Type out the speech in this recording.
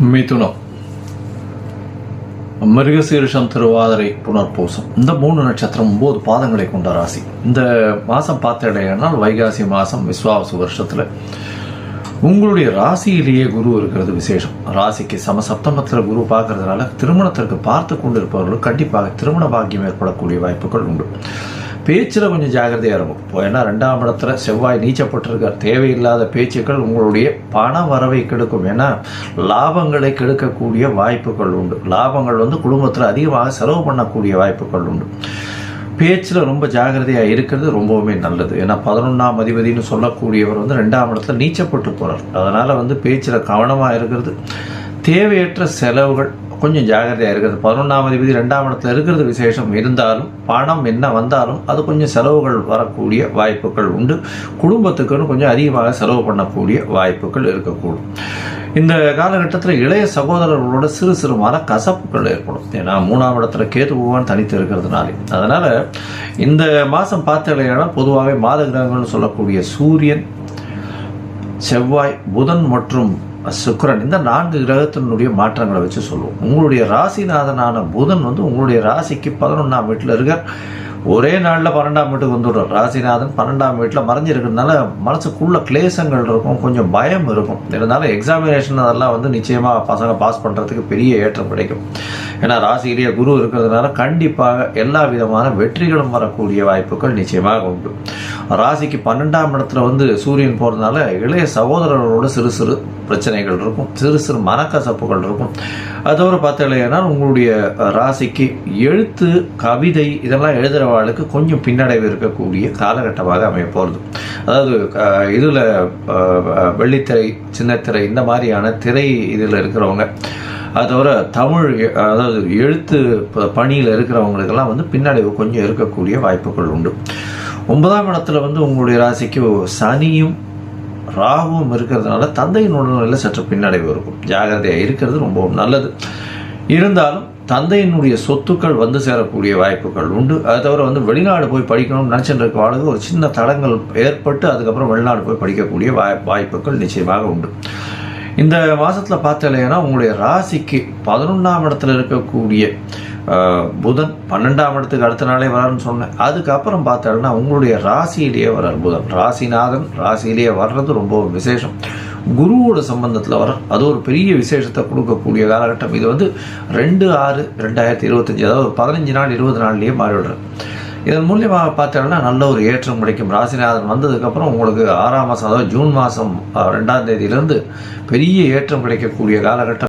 மிதுனம் மிருகசீரிஷம் திருவாதிரை புனர்பூசம். இந்த மூணு நட்சத்திரம் ஒன்பது பாதங்களை கொண்ட ராசி. இந்த மாதம் பார்த்தடையானால் வைகாசி மாதம் விஸ்வாவசு வருஷத்தில் உங்களுடைய ராசியிலேயே குரு இருக்கிறது விசேஷம். ராசிக்கு சமசப்தமத்தில் குரு பார்க்கறதுனால திருமணத்திற்கு பார்த்து கொண்டிருப்பவர்களுக்கு கண்டிப்பாக திருமண பாக்கியம் ஏற்படக்கூடிய வாய்ப்புகள் உண்டு. பேச்சில் கொஞ்சம் ஜாகிரதையாக இருக்கும் இப்போ ஏன்னா ரெண்டாம் இடத்துல செவ்வாய் நீச்சப்பட்டிருக்கார். தேவையில்லாத பேச்சுக்கள் உங்களுடைய பண வரவை கெடுக்கும். ஏன்னா லாபங்களை கெடுக்கக்கூடிய வாய்ப்புகள் உண்டு. லாபங்கள் வந்து குடும்பத்தில் அதிகமாக செலவு பண்ணக்கூடிய வாய்ப்புகள் உண்டு. பேச்சில் ரொம்ப ஜாகிரதையாக இருக்கிறது ரொம்பவுமே நல்லது. ஏன்னா பதினொன்றாம் அதிபதினு சொல்லக்கூடியவர் வந்து ரெண்டாம் இடத்துல நீச்சப்பட்டு போகிறார் அதனால் வந்து பேச்சில் கவனமாக இருக்கிறது. தேவையற்ற செலவுகள் கொஞ்சம் ஜாகிரதையாக இருக்கிறது. பதினொன்றாம் அதிபதி ரெண்டாம் இடத்துல இருக்கிறது விசேஷம் இருந்தாலும் பணம் என்ன வந்தாலும் அது கொஞ்சம் செலவுகள் வரக்கூடிய வாய்ப்புகள் உண்டு. குடும்பத்துக்குன்னு கொஞ்சம் அதிகமாக செலவு பண்ணக்கூடிய வாய்ப்புகள் இருக்கக்கூடும். இந்த காலகட்டத்தில் இளைய சகோதரர்களோட சிறு சிறு மன கசப்புகள் ஏற்படும். ஏன்னா மூணாம் இடத்துல கேது பகவான் தனித்து இருக்கிறதுனாலே. அதனால் இந்த மாதம் பார்த்தலையான பொதுவாகவே மாத கிரகங்கள்னு சொல்லக்கூடிய சூரியன் செவ்வாய் புதன் மற்றும் சுக்கரன் இந்த நான்கு கிரகத்தினுடைய மாற்றங்களை வச்சு சொல்லுவோம் உங்களுடைய ராசிநாதனான புதன் வந்து உங்களுடைய ராசிக்கு பதினொன்றாம் வீட்டில் இருக்கார். ஒரே நாளில் பன்னெண்டாம் வீட்டுக்கு வந்துடுறார் ராசிநாதன் பன்னெண்டாம் வீட்டில் மறைஞ்சிருக்கிறதுனால மனசுக்குள்ள கிளேசங்கள் இருக்கும் கொஞ்சம் பயம் இருக்கும். இருந்தாலும் எக்ஸாமினேஷன் அதெல்லாம் வந்து நிச்சயமாக பசங்க பாஸ் பண்ணுறதுக்கு பெரிய ஏற்றம் கிடைக்கும். ஏன்னா ராசியிலேயே குரு இருக்கிறதுனால கண்டிப்பாக எல்லா விதமான வெற்றிகளும் வரக்கூடிய வாய்ப்புகள் நிச்சயமாக உண்டு. ராசிக்கு பன்னெண்டாம் இடத்துல வந்து சூரியன் போகிறதுனால இளைய சகோதரர்களோட சிறு சிறு பிரச்சனைகள் இருக்கும். சிறு சிறு மனக்கசப்புகள் இருக்கும். அதோட பார்த்தீங்கன்னா உங்களுடைய ராசிக்கு எழுத்து கவிதை இதெல்லாம் எழுதுகிற எழுதுகிறவாளுக்கு கொஞ்சம் பின்னடைவு இருக்கக்கூடிய காலகட்டமாக அமைய போகிறது அதாவது இதில் வெள்ளித்திரை சின்னத்திரை இந்த மாதிரியான திரை இதில் இருக்கிறவங்க அது தவிர தமிழ் அதாவது எழுத்து பணியில் இருக்கிறவங்களுக்கெல்லாம் வந்து பின்னடைவு கொஞ்சம் இருக்கக்கூடிய வாய்ப்புகள் உண்டு. ஒன்பதாம் இடத்துல வந்து உங்களுடைய ராசிக்கு சனியும் ராகுவும் இருக்கிறதுனால தந்தையின் உடல்நிலையில் சற்று பின்னடைவு இருக்கும். ஜாகிரதையாக இருக்கிறது ரொம்பவும் நல்லது. இருந்தாலும் தந்தையினுடைய சொத்துக்கள் வந்து சேரக்கூடிய வாய்ப்புகள் உண்டு. அதை தவிர வந்து வெளிநாடு போய் படிக்கணும்னு நினச்சிட்டு இருக்காளுக்கு ஒரு சின்ன தடங்கள் ஏற்பட்டு அதுக்கப்புறம் வெளிநாடு போய் படிக்கக்கூடிய வாய் வாய்ப்புகள் நிச்சயமாக உண்டு. இந்த மாதத்தில் பார்த்தலைன்னா உங்களுடைய ராசிக்கு பதினொன்றாம் இடத்துல இருக்கக்கூடிய புதன் பன்னெண்டாம் இடத்துக்கு அடுத்த நாளே வராருன்னு சொன்னேன். அதுக்கப்புறம் பார்த்தாலும்னா உங்களுடைய ராசியிலேயே வரார் புதன். ராசிநாதன் ராசியிலேயே வர்றது ரொம்ப விசேஷம். குருவோட சம்பந்தத்தில் வர அது ஒரு பெரிய விசேஷத்தை கொடுக்கக்கூடிய காலகட்டம். இது வந்து ரெண்டு ஆறு ரெண்டாயிரத்தி இருபத்தஞ்சி அதாவது பதினஞ்சு நாள் இருபது நாள்லேயே மாறிவிடுறது. இதன் மூலியமாக பார்த்தோம்னா நல்ல ஒரு ஏற்றம் கிடைக்கும். ராசிநாதன் வந்ததுக்கப்புறம் உங்களுக்கு ஆறாம் மாதம் அதாவது ஜூன் மாதம் ரெண்டாம் தேதியிலேருந்து பெரிய ஏற்றம் கிடைக்கக்கூடிய காலகட்டம்.